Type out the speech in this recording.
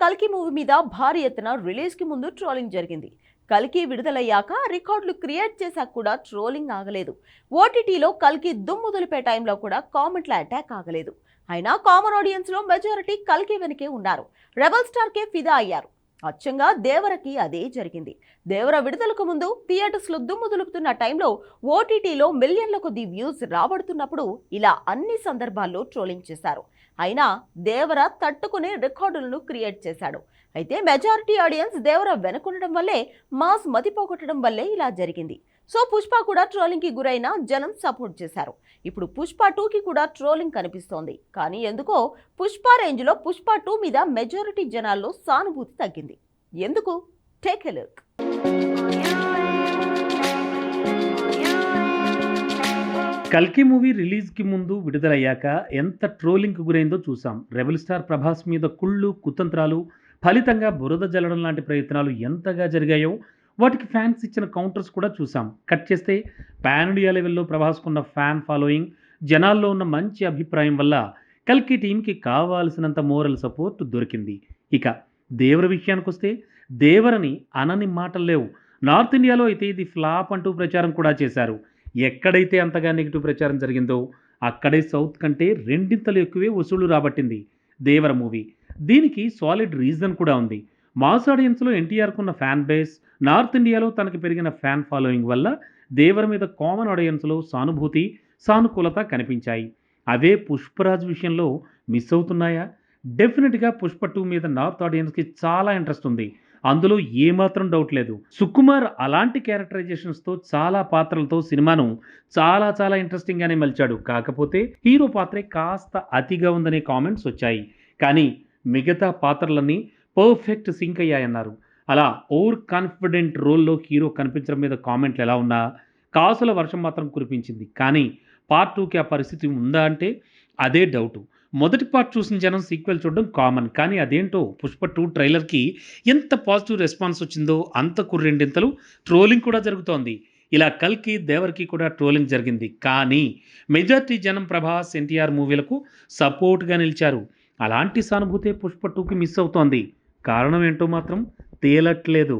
కల్కి మూవీ మీద భారీ ఎత్తున రిలీజ్కి ముందు ట్రోలింగ్ జరిగింది. కల్కి విడుదలయ్యాక రికార్డులు క్రియేట్ చేశాక కూడా ట్రోలింగ్ ఆగలేదు. ఓటీటీలో కల్కి దుమ్ముదులిపే టైంలో కూడా కామెంట్ల అటాక్ ఆగలేదు. అయినా కామన్ ఆడియన్స్లో మెజారిటీ కల్కి వెనకే ఉన్నారు. రెబల్ స్టార్కే ఫిదా అయ్యారు. అచ్చంగా దేవరకి అదే జరిగింది. దేవర విడుదలకు ముందు థియేటర్స్లో దుమ్ము దులుపుతున్న టైంలో ఓటీటీలో మిలియన్ల కొద్ది వ్యూస్ రాబడుతున్నప్పుడు ఇలా అన్ని సందర్భాల్లో ట్రోలింగ్ చేశారు. అయినా దేవర తట్టుకునే రికార్డులను క్రియేట్ చేశాడు. అయితే మెజారిటీ ఆడియన్స్ దేవర వెనుకుండడం వల్లే మాస్ మతిపోగొట్టడం వల్లే ఇలా జరిగింది. సో పుష్ప కూడా ట్రోలింగ్కి గురైన జనం సపోర్ట్ చేశారు. ఇప్పుడు పుష్ప టూకి కూడా ట్రోలింగ్ కనిపిస్తోంది. కానీ ఎందుకో పుష్ప రేంజ్లో పుష్ప టూ మీద మెజారిటీ జనాల్లో సానుభూతి తగ్గింది. ఎందుకు? Take a look. కల్కి మూవీ రిలీజ్కి ముందు విడుదలయ్యాక ఎంత ట్రోలింగ్కి గురైందో చూసాం రెబల్ స్టార్ ప్రభాస్ మీద కుళ్ళు కుతంత్రాలు ఫలితంగా బురద జల్లడం లాంటి ప్రయత్నాలు ఎంతగా జరిగాయో వాటికి ఫ్యాన్స్ ఇచ్చిన కౌంటర్స్ కూడా చూసాం. కట్ చేస్తే పాన్ ఇండియా లెవెల్లో ప్రభాస్కున్న ఫ్యాన్ ఫాలోయింగ్ జనాల్లో ఉన్న మంచి అభిప్రాయం వల్ల కల్కి టీంకి కావాల్సినంత మోరల్ సపోర్ట్ దొరికింది. ఇక దేవర విషయానికి వస్తే దేవరని అనని మాటలు లేవు. నార్త్ ఇండియాలో అయితే ఇది ఫ్లాప్ అంటూ ప్రచారం కూడా చేశారు. ఎక్కడైతే అంతగా నెగిటివ్ ప్రచారం జరిగిందో అక్కడే సౌత్ కంటే రెండింతలు ఎక్కువే వసూళ్ళు రాబట్టింది దేవర మూవీ. దీనికి సాలిడ్ రీజన్ కూడా ఉంది. మాస్ ఆడియన్స్లో ఎన్టీఆర్కున్న ఫ్యాన్ బేస్ నార్త్ ఇండియాలో తనకి పెరిగిన ఫ్యాన్ ఫాలోయింగ్ వల్ల దేవర్ మీద కామన్ ఆడియన్స్లో సానుభూతి సానుకూలత కనిపించాయి. అవే పుష్పరాజ్ విషయంలో మిస్ అవుతున్నాయా? డెఫినెట్గా పుష్ప టూ మీద నార్త్ ఆడియన్స్కి చాలా ఇంట్రెస్ట్ ఉంది. అందులో ఏమాత్రం డౌట్ లేదు. సుకుమార్ అలాంటి క్యారెక్టరైజేషన్స్తో చాలా పాత్రలతో సినిమాను చాలా చాలా ఇంట్రెస్టింగ్గానే మలిచాడు. కాకపోతే హీరో పాత్రే కాస్త అతిగా ఉందనే కామెంట్స్ వచ్చాయి. కానీ మిగతా పాత్రలన్నీ పర్ఫెక్ట్ సింక్ అయ్యాయన్నారు. అలా ఓవర్ కాన్ఫిడెంట్ రోల్లో హీరో కనిపించడం మీద కామెంట్లు ఎలా ఉన్నా కాసుల వర్షం మాత్రం కురిపించింది. కానీ పార్ట్ టూకి ఆ పరిస్థితి ఉందా అంటే అదే డౌటు. మొదటి పార్ట్ చూసిన జనం సీక్వెల్ చూడడం కామన్. కానీ అదేంటో పుష్ప టూ ట్రైలర్కి ఎంత పాజిటివ్ రెస్పాన్స్ వచ్చిందో అంతకు రెండింతలు ట్రోలింగ్ కూడా జరుగుతోంది. ఇలా కల్కి దేవర్కి కూడా ట్రోలింగ్ జరిగింది. కానీ మెజార్టీ జనం ప్రభాస్ ఎన్టీఆర్ మూవీలకు సపోర్ట్గా నిలిచారు. అలాంటి సానుభూతే పుష్ప టూకి మిస్ అవుతోంది. కారణం ఏంటో మాత్రం తేలట్లేదు.